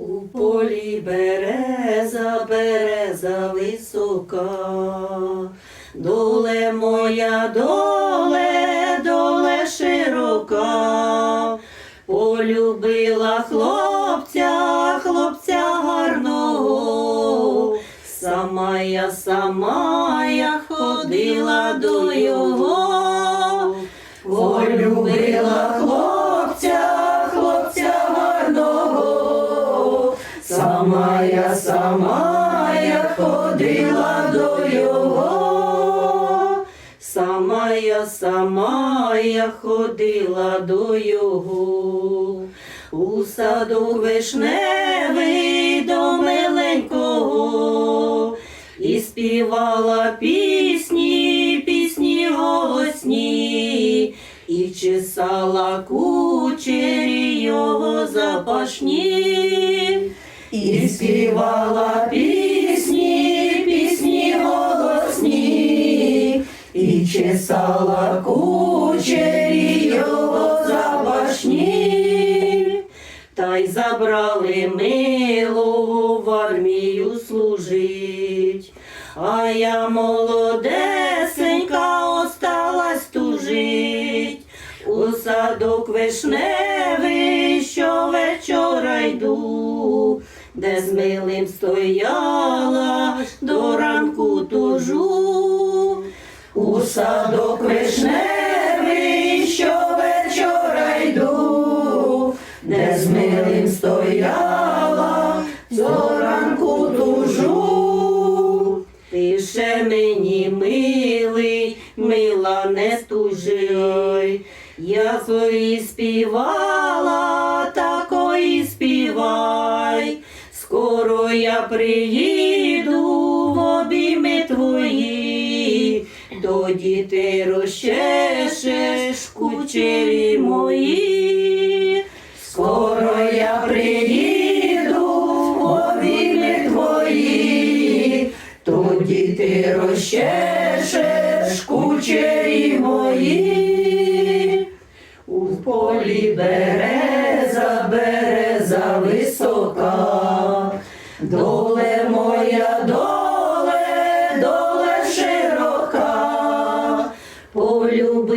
У полі береза, береза висока, доле моя, доле, доле широка, полюбила хлопця, хлопця гарного, сама я, сама я ходила до його, сама я, сама я ходила до його, сама я, сама я ходила до його, у садок вишневий до миленького, і співала пісні, пісні голосні, і чесала кучері його запашні, і співала пісні, пісні голосні, і чесала кучері його запашні. Та й забрали милого в армію служить, а я молодесенька осталась тужить. У садок вишневий щовечора йду, де з милим стояла, до ранку тужу. У садок вишневий щовечора йду, де з милим стояла, до ранку тужу. Ти ще мені милий, мила не стужай. Я свої співала, Я приїду в обійми твої, тоді ти розчешеш кучері мої. Скоро я приїду в обійми твої, тоді ти розчешеш кучері мої. У полі береза,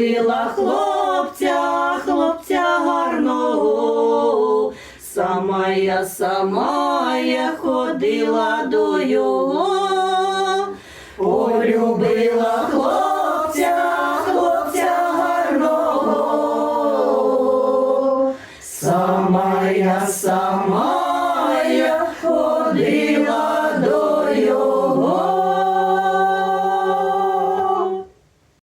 полюбила хлопця, хлопця гарного, сама я, сама я ходила до його, полюбила хлопця, хлопця гарного, сама я, сама.